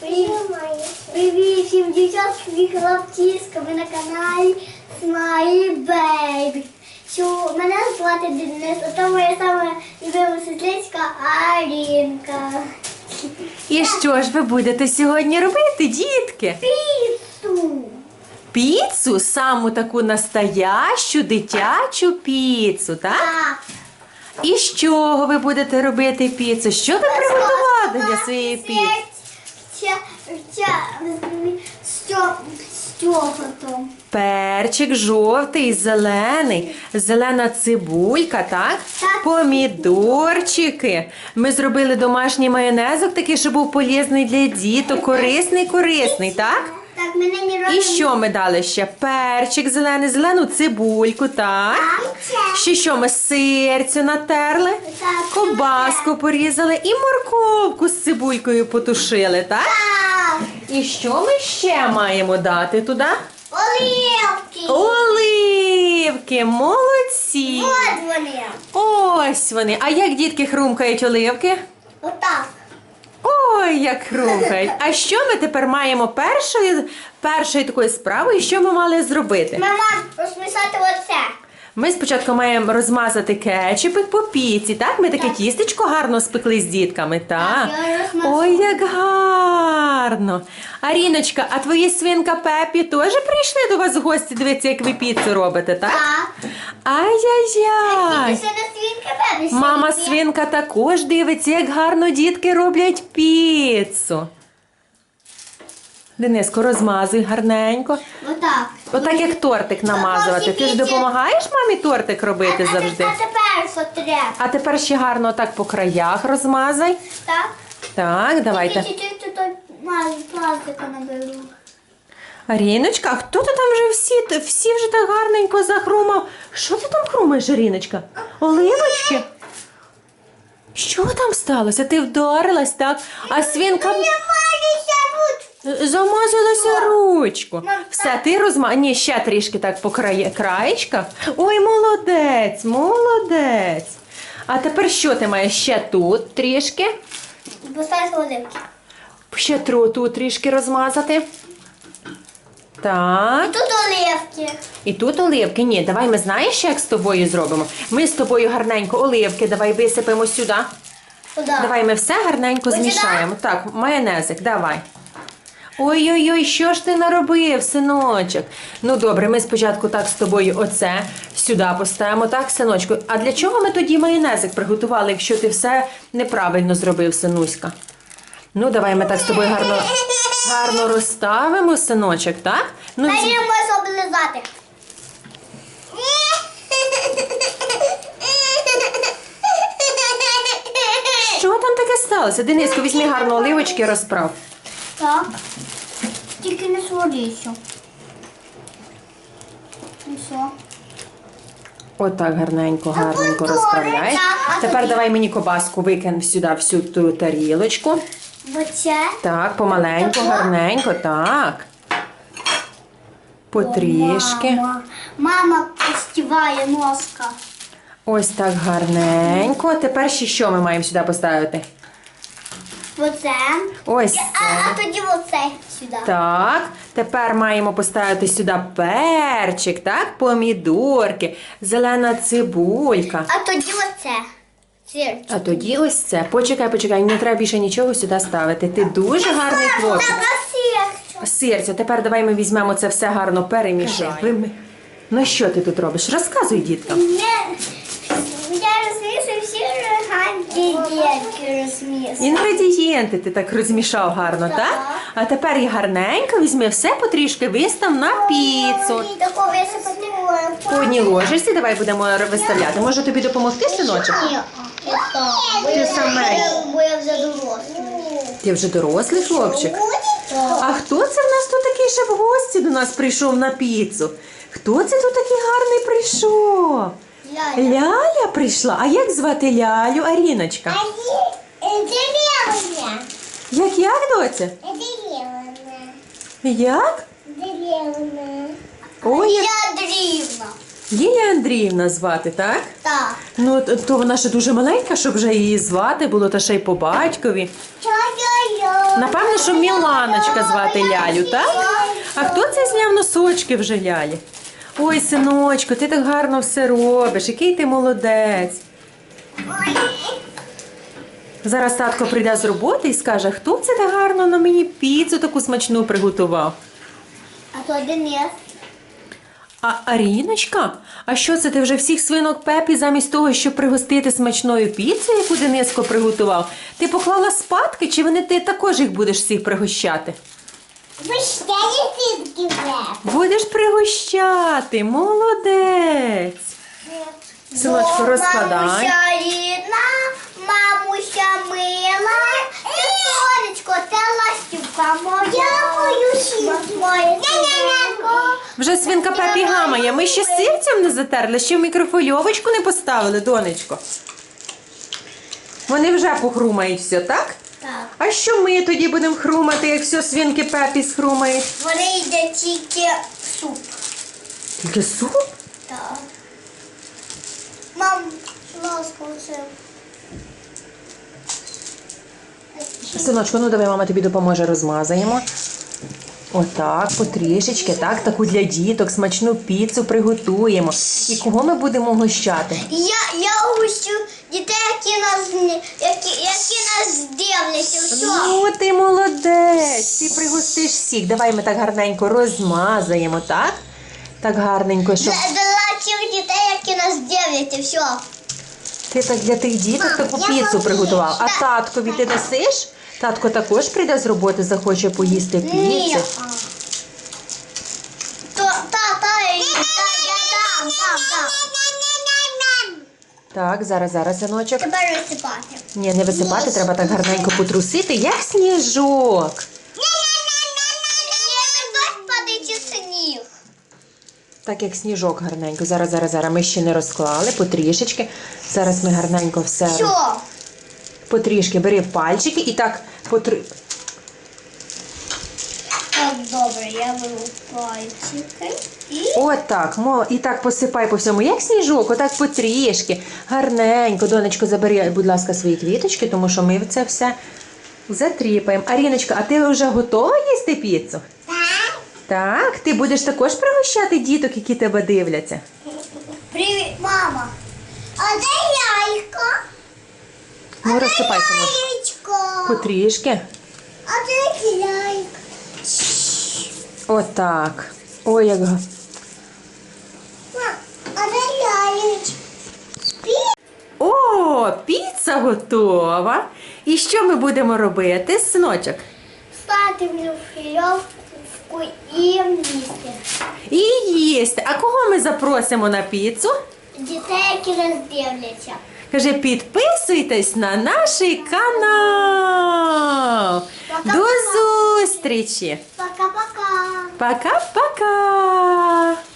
Привіт всім дівчатки і хлопчиська. Ви на каналі Smile Baby. Що мене звати Денис, а то моя саме любима сестричка Арінка. І що ж ви будете сьогодні робити, дітки? Піцу. Піцу, саму таку настоящу дитячу піцу, так? Так. І з чого ви будете робити піцу? Що ви приготували для своєї піци? Що, з? Перчик жовтий, зелений, зелена цибулька, так? Так. Помідорчики. Ми зробили домашній майонезок, такий, щоб був полезний для діток, корисний, корисний, так? Мене не робимо. І що ми дали ще? Перчик зелений, зелену цибульку, так? Ще що ми сирцю натерли, Так. ковбаску порізали і морковку з цибулькою потушили, так? Так. І що ми ще маємо дати туди? Оливки. Оливки, молодці! От вони. Ось вони. А як дітки хрумкають оливки? Отак. Ой, як хрумкають. А що ми тепер маємо першою, першою такою справою, що ми мали зробити? Мама, розмішати оце. Ми спочатку маємо розмазати кетчупик по піці, так? Ми таке Так. тістечко гарно спекли з дітками, так? Так, я розмазала. Ой, як гарно. Аріночка, а твої свинка Пепі теж прийшли до вас в гості дивитися, як ви піцу робите, так? Так. Ай-яй-яй. Тільки ще не свинка бебі. Мама свинка також дивиться, як гарно дітки роблять піцу. Дениско, розмазуй гарненько. Отак. Отак як тортик намазувати. Ти ж допомагаєш мамі тортик робити завжди? А, тепер що треба? А тепер ще гарно так по краях розмазай. Так? Так, давайте. Тільки чуть-чуть тут маю пластика наберу. Аріночка, а хто то там вже всі, всі вже так гарненько захрумав? Що ти там хрумаєш, Аріночка? Оливочки? Що там сталося? Ти вдарилась, так? А тут. Замазалася ручку. Все, ти розма... Ні, ще трішки так по крає... краєчках. Ой, молодець, молодець. А тепер що ти маєш ще тут трішки? Поставь оливки. Ще тру тут трішки розмазати. Так. Тут оливки. І тут оливки. Ні, давай ми знаєш, як з тобою зробимо? Ми з тобою гарненько оливки давай висипемо сюди. Куди? Давай ми все гарненько Ось змішаємо. Так, майонезик, давай. Ой-ой-ой, що ж ти наробив, синочок? Ну добре, ми спочатку так з тобою оце сюди поставимо, так, синочку. А для чого ми тоді майонезик приготували, якщо ти все неправильно зробив, синуська? Ну, давай ми так з тобою гарно, гарно розставимо, синочок, так? Ну, Дай їм можу облизати. Що там таке сталося? Дениско, візьми гарно оливочки розправ. Так. Тільки не сводися. І все. Отак гарненько, гарненько розправляй. Тепер давай мені кобаску викинь сюди всю ту тарілочку. Бо це Так, помаленьку, гарненько, так. Потрішки. Мама, мама постіває носка. Ось так гарненько. Тепер ще що ми маємо сюди поставити? Оце. Ось А, це. а тоді оце сюди. Так, тепер маємо поставити сюди перчик, так, помідорки, зелена цибулька. А тоді оце. Сірчик. А тоді ось це. Почекай, почекай, не треба більше нічого сюди ставити. Ти дуже гарний хлопчик. Серця, тепер давай ми візьмемо це все гарно перемішаємо. Ну що ти тут робиш? Розказуй діткам. Не, я розмішую всі дітки. Інгредієнти ти так розмішав гарно, Так. так? А тепер і гарненько візьми все потрішки вистав на піцу. Таку висипати. По одній ложечці давай будемо виставляти. Може тобі допомогти, синочок? Ні, я Ти саме. Бо я вже дорослий. Ти вже дорослий хлопчик. А хто це в нас тут такий ще в гості до нас прийшов на піцу? Хто це тут такий гарний прийшов? Ляля. Ляля прийшла. А як звати Лялю Аріночка? Деревня. Як як доця? Деревня. Як? Деревня. Ой, як... Я. Лілія Андріївна звати, так? Так. Ну, то вона ще дуже маленька, щоб вже її звати було, та ще й по батькові. Напевно, що Міланочка звати Лялю, так? А хто це зняв носочки вже Лялі? Ой, синочко, ти так гарно все робиш, який ти молодець. Зараз татко прийде з роботи і скаже, хто це так гарно на мені піцу таку смачну приготував. А то Денис. А Аріночка, а що це ти вже всіх свинок Пепі замість того, щоб пригостити смачною піцею, яку Дениско приготував? Ти поклала спадки, чи вони ти також їх будеш всіх пригощати? Ви вже. Будеш пригощати, молодець. Синочко, розкладай. Мамуся рідна, мамуся мила. Це сонечко, це ластівка моя. Моє. Вже свинка Пепі гамає. Ми ще сирцем не затерли, ще в мікрофольовочку не поставили, донечко. Вони вже похрумають все, так? Так. А що ми тоді будемо хрумати, як все свинки Пепі схрумають? Вони йде тільки суп. Тільки суп? Так. Мам, ласка, оце. Синочко, ну давай мама тобі допоможе, розмазаємо. Отак, потрішечки, так, таку для діток, смачну піцу приготуємо. І кого ми будемо гощати? Я, я гущу дітей, які нас, які, які нас дивляться. Все. Ну, ти молодець, ти пригостиш всіх. Давай ми так гарненько розмазаємо, так? Так гарненько, щоб Для, для цих дітей, які нас дивляться, все. ти так для тих діток Мам, таку я піцу хочу приготував. А таткові ти дасиш? Татко також прийде з роботи, захоче поїсти Ні. піцу. То, та, та, та, я дам, дам, дам. Так, зараз, зараз, синочок. Тепер висипати. Ні, не висипати, треба так гарненько потрусити, як сніжок. Сніг. Так як сніжок гарненько. Зараз, зараз, зараз. Ми ще не розклали, потрішечки. Зараз ми гарненько все. Все. Потрішки бери пальчики і так потр... Добре, я беру пальчики і... Отак, мо, і так посипай по всьому, як сніжок, отак потрішки. Гарненько, донечко, забери, будь ласка, свої квіточки, тому що ми це все затріпаємо. Аріночка, а ти вже готова їсти піцу? Так. Так, ти будеш також пригощати діток, які тебе дивляться. Привіт, мама. А де яйко? Ну, розсипай, синочку. Яєчко. Потрішки. А де яйко? Отак. Ой, як. О, піца готова. І що ми будемо робити, синочок? Стати в фільовку і їсти. І їсти. А кого ми запросимо на піцу? Дітей, які нас дивляться. Каже, підписуйтесь на наш канал. До зустрічі. Пока-пока. Пока-пока!